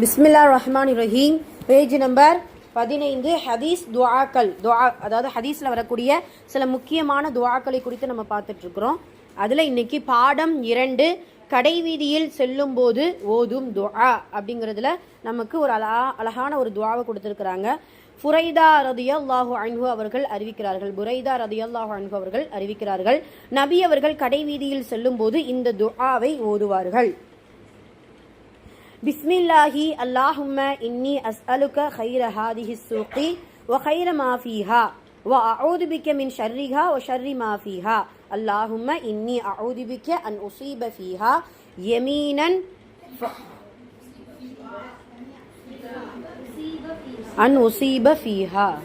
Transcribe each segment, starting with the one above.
பிஸ்மில்லா ரஹ்மான் ரஹீம் page number பதினைந்து ஹதீஸ் துவாக்கள் துவா அதாவது ஹதீஸில் வரக்கூடிய சில முக்கியமான துவாக்களை குறித்து நம்ம பார்த்துட்ருக்குறோம். அதில் இன்னைக்கு பாடம் இரண்டு கடைவீதியில் செல்லும்போது ஓதும் துவா அப்படிங்கிறதுல நமக்கு ஒரு அழகா அழகான ஒரு துவாவை கொடுத்துருக்குறாங்க. ஃபுரைதா ரதியல்லாஹு அன்ஹு அவர்கள் அறிவிக்கிறார்கள். புரைதா ரதியல்லாஹு அன்ஹு அவர்கள் அறிவிக்கிறார்கள். நபி அவர்கள் கடைவீதியில் செல்லும்போது இந்த துஆவை ஓதுவார்கள். بسم الله اللهم إني أسألك خير هذه السوق وخير ما فيها وأعوذ بك من شرها وشر ما فيها اللهم إني أعوذ بك أن أصيب فيها يمينا ف... أن أصيب فيها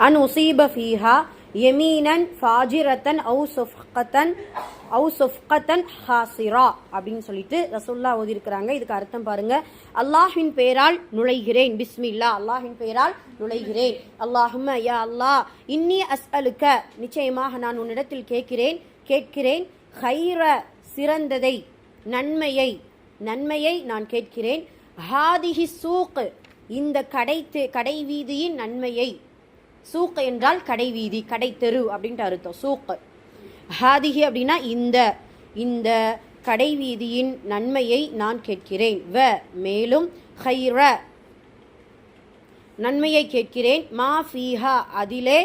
أن أصيب فيها يمينا فاجرة أو صفقة அவு சொஃப்கத்தன் ஹாசிரா அப்படின்னு சொல்லிட்டு ரசுல்லா ஓதியிருக்கிறாங்க. இதுக்கு அர்த்தம் பாருங்க. அல்லாஹின் பெயரால் நுழைகிறேன். பிஸ்மில்லா அல்லாஹின் பெயரால் நுழைகிறேன். அல்லாஹும யா அல்லாஹ் இன்னி அஸ் அலுக்க நிச்சயமாக நான் உன்னிடத்தில் கேட்கிறேன். கேட்கிறேன். ஹைர சிறந்ததை நன்மையை நன்மையை நான் கேட்கிறேன். ஹாதிஹி சூக் இந்த கடை கடை வீதியின் நன்மையை. சூக் என்றால் கடை வீதி கடை தெரு அப்படின்ட்டு அர்த்தம். சூக்கு ஹாதிகி அப்படின்னா இந்த இந்த கடை வீதியின் நன்மையை நான் கேட்கிறேன். வ மேலும் ஹைர நன்மையை கேட்கிறேன். மா ஃபீஹா அதிலே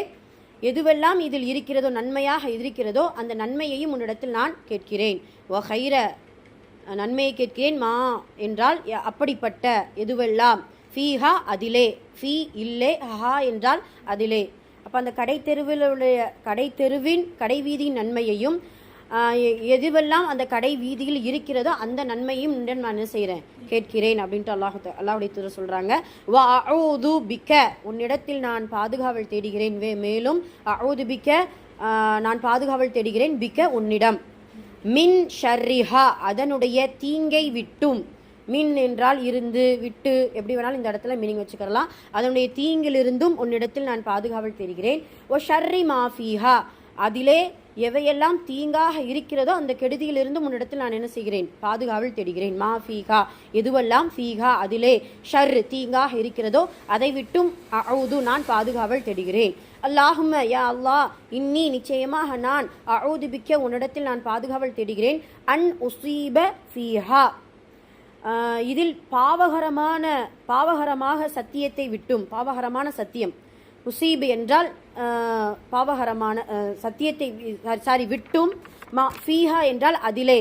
எதுவெல்லாம் இதில் இருக்கிறதோ நன்மையாக இருக்கிறதோ அந்த நன்மையையும் உன்னிடத்தில் நான் கேட்கிறேன். வ ஹைர நன்மையை கேட்கிறேன். மா என்றால் அப்படிப்பட்ட எதுவெல்லாம்? ஃபீஹா அதிலே. ஃபீ இல்லே ஹா என்றால் அதிலே. அப்போ அந்த கடை தெருவிலுடைய உள்ள கடை தெருவின் கடை வீதியின் நன்மையையும் எ- எதுவெல்லாம் அந்த கடை வீதியில் இருக்கிறதோ அந்த நன்மையும் நான் என்ன செய்கிறேன் கேட்கிறேன் அப்படின்ட்டு அல்லாஹ் அல்லாஹுடைய தூதர் சொல்கிறாங்க வா அவுது பிக்க உன்னிடத்தில் நான் பாதுகாவல் தேடுகிறேன். வே மேலும் அவுது பிக்க நான் பாதுகாவல் தேடுகிறேன். பிக்க உன்னிடம். மின் ஷர்ரிஹா அதனுடைய தீங்கை விட்டும். மின் என்றால் இருந்து விட்டு எப்படி வேணாலும் இந்த இடத்துல மீனிங் வச்சுக்கலாம் அதனுடைய தீங்கிலிருந்தும் உன்னிடத்தில் நான் பாதுகாவல் தெரிகிறேன் ஓ ஷர்ரி மாஃபீஹா அதிலே எவையெல்லாம் தீங்காக இருக்கிறதோ அந்த கெடுதியிலிருந்து உன்னிடத்தில் நான் என்ன செய்கிறேன்? பாதுகாவல் தேடுகிறேன். மா ஃபீகா எதுவெல்லாம் ஃபீகா அதிலே ஷர் தீங்காக இருக்கிறதோ அதை விட்டும் அவுது நான் பாதுகாவல் தேடுகிறேன். அல்லாஹும யா அல்லாஹ் இன்னி நிச்சயமாக நான் அவுது பிக்க உன்னிடத்தில் நான் பாதுகாவல் தேடுகிறேன். அன் உசீப ஃபீஹா. இதில் பாவகரமான பாவகரமாக சத்தியத்தை விட்டும் பாவகரமான சத்தியம். உசீபு என்றால் பாவகரமான சத்தியத்தை சாரி விட்டும். மா ஃபீஹா என்றால் அதிலே.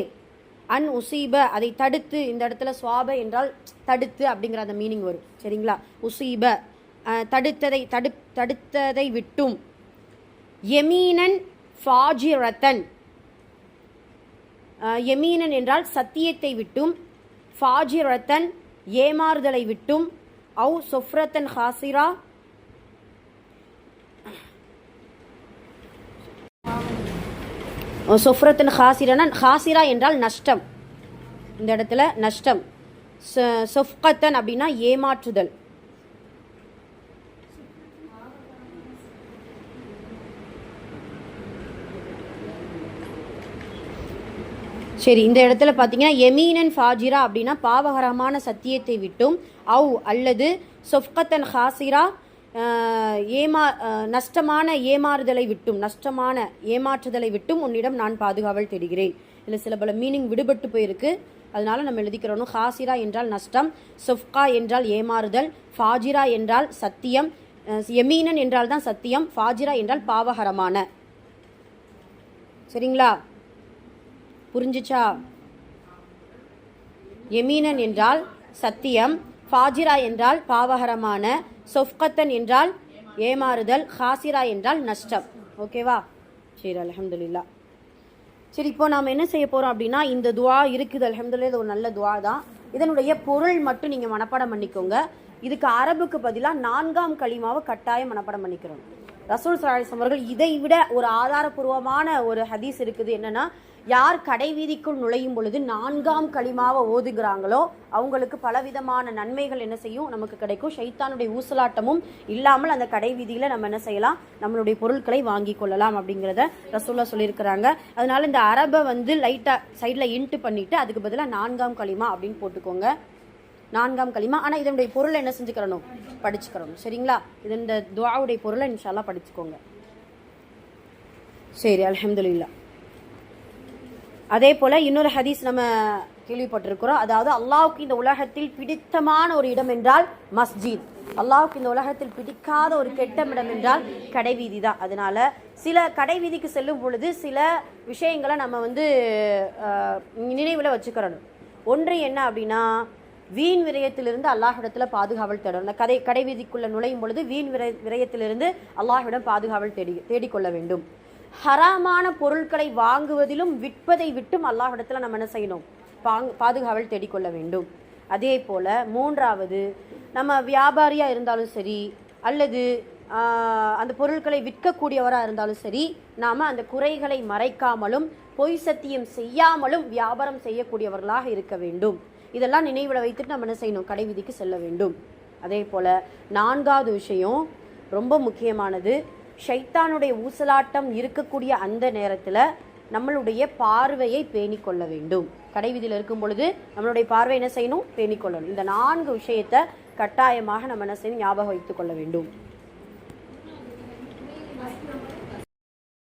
அன் உசீப அதை தடுத்து இந்த இடத்துல சுவாப என்றால் தடுத்து அப்படிங்கிற அந்த மீனிங் வரும். சரிங்களா? உசீப தடுத்ததை தடு தடுத்ததை விட்டும். எமீனன் ஃபாஜிரத்தன். எமீனன் என்றால் சத்தியத்தை விட்டும். ஃபாஜிரத்தன் ஏமாறுதலை விட்டும் அவு சொஃப்ரத்தன் ஹாசிரா. சொஃப்ரத்தன் ஹாசிரனன் ஹாசிரா என்றால் நஷ்டம். இந்த இடத்துல நஷ்டம். சொஃப்கத்தன் அப்படின்னா ஏமாற்றுதல். சரி இந்த இடத்துல பார்த்தீங்கன்னா எமீனன் ஃபாஜிரா அப்படின்னா பாவகரமான சத்தியத்தை விட்டும் அவ் அல்லது சொஃப்கத்தன் ஹாசிரா ஏமா நஷ்டமான ஏமாறுதலை விட்டும் நஷ்டமான ஏமாற்றுதலை விட்டும் உன்னிடம் நான் பாதுகாவல் தேடுகிறேன். இதில் சில பல மீனிங் விடுபட்டு போயிருக்கு. அதனால நம்ம எழுதிக்கிறோம் ஹாசிரா என்றால் நஷ்டம் சொஃப்கா என்றால் ஏமாறுதல் ஃபாஜிரா என்றால் சத்தியம் எமீனன் என்றால் தான் சத்தியம் ஃபாஜிரா என்றால் பாவகரமான. சரிங்களா? புரிஞ்சுச்சா? எமீனன் என்றால் சத்தியம் ஃபாஜிரா என்றால் பாவகரமான சொஃப்கத்தன் என்றால் ஏமாறுதல் ஹாசிரா என்றால் நஷ்டம். ஓகேவா சரி அலமதுல்லா சரி இப்போ நாம் என்ன செய்ய போகிறோம் அப்படின்னா இந்த துவா இருக்குது அல்ஹம்துலில்லாஹ் இது ஒரு நல்ல துவா தான். இதனுடைய பொருள் மட்டும் நீங்கள் மனப்பாடம் பண்ணிக்கோங்க. இதுக்கு அரபுக்கு பதிலாக நான்காம் களிமாவை கட்டாயம் மனப்பாடம் பண்ணிக்கிறோம். ரசூல் சலாஹிஸ்லாம் அவர்கள் இதை விட ஒரு ஆதாரபூர்வமான ஒரு ஹதீஸ் இருக்குது. என்னன்னா யார் கடை வீதிக்குள் நுழையும் பொழுது நான்காம் களிமாவை ஓதுகிறாங்களோ அவங்களுக்கு பலவிதமான நன்மைகள் என்ன செய்யும்? நமக்கு கிடைக்கும். ஷைத்தானுடைய ஊசலாட்டமும் இல்லாமல் அந்த கடை வீதியில் நம்ம என்ன செய்யலாம்? நம்மளுடைய பொருட்களை வாங்கி கொள்ளலாம் அப்படிங்கிறத ரசூலா சொல்லியிருக்கிறாங்க. அதனால இந்த அரபை வந்து லைட்டாக சைடில் இன்ட்டு பண்ணிட்டு அதுக்கு பதிலாக நான்காம் களிமா அப்படின்னு போட்டுக்கோங்க. நான்காம் களிமா. ஆனால் இதனுடைய பொருளை என்ன செஞ்சுக்கிறணும்? படிச்சுக்கிறணும். சரிங்களா? இது இந்த துவாவுடைய பொருளை இன்ஷால்லா படிச்சுக்கோங்க. சரி அலமதுல்லா அதே போல் இன்னொரு ஹதீஸ் நம்ம கேள்விப்பட்டிருக்கிறோம். அதாவது அல்லாவுக்கு இந்த உலகத்தில் பிடித்தமான ஒரு இடம் என்றால் மஸ்ஜித். அல்லாவுக்கு இந்த உலகத்தில் பிடிக்காத ஒரு கெட்ட இடம் என்றால் கடைவீதி தான். அதனால சில கடைவீதிக்கு செல்லும் பொழுது சில விஷயங்களை நம்ம வந்து நினைவில் வச்சுக்கிறணும். ஒன்று என்ன அப்படின்னா வீண் விரயத்திலிருந்து அல்லாஹிடத்தில் பாதுகாவல் தேடணும். அந்த கதை கடைவீதிக்குள்ளே நுழையும் பொழுது வீண் விர விரயத்திலிருந்து அல்லாஹிடம் பாதுகாவல் தேடி தேடிக்கொள்ள வேண்டும். ஹராமான பொருட்களை வாங்குவதிலும் விற்பதை விட்டும் அல்லாஹிடத்தில் நம்ம என்ன செய்யணும்? பாங் பாதுகாவல் தேடிக்கொள்ள வேண்டும். அதே போல் மூன்றாவது நம்ம வியாபாரியாக இருந்தாலும் சரி அல்லது அந்த பொருட்களை விற்கக்கூடியவராக இருந்தாலும் சரி நாம் அந்த குறைகளை மறைக்காமலும் பொய் சத்தியம் செய்யாமலும் வியாபாரம் செய்யக்கூடியவர்களாக இருக்க வேண்டும். இதெல்லாம் நினைவில் வைத்துட்டு நம்ம என்ன செய்யணும்? கடை விதிக்கு செல்ல வேண்டும். அதே போல் நான்காவது விஷயம் ரொம்ப முக்கியமானது ஷைத்தானுடைய ஊசலாட்டம் இருக்கக்கூடிய அந்த நேரத்தில் நம்மளுடைய பார்வையை பேணிக்கொள்ள வேண்டும். கடைவிதியில் இருக்கும் பொழுது நம்மளுடைய பார்வை என்ன செய்யணும்? பேணிக்கொள்ளணும் இந்த நான்கு விஷயத்தை கட்டாயமாக நம்ம என்ன செய்யணும்? ஞாபகம் வைத்துக் கொள்ள வேண்டும்.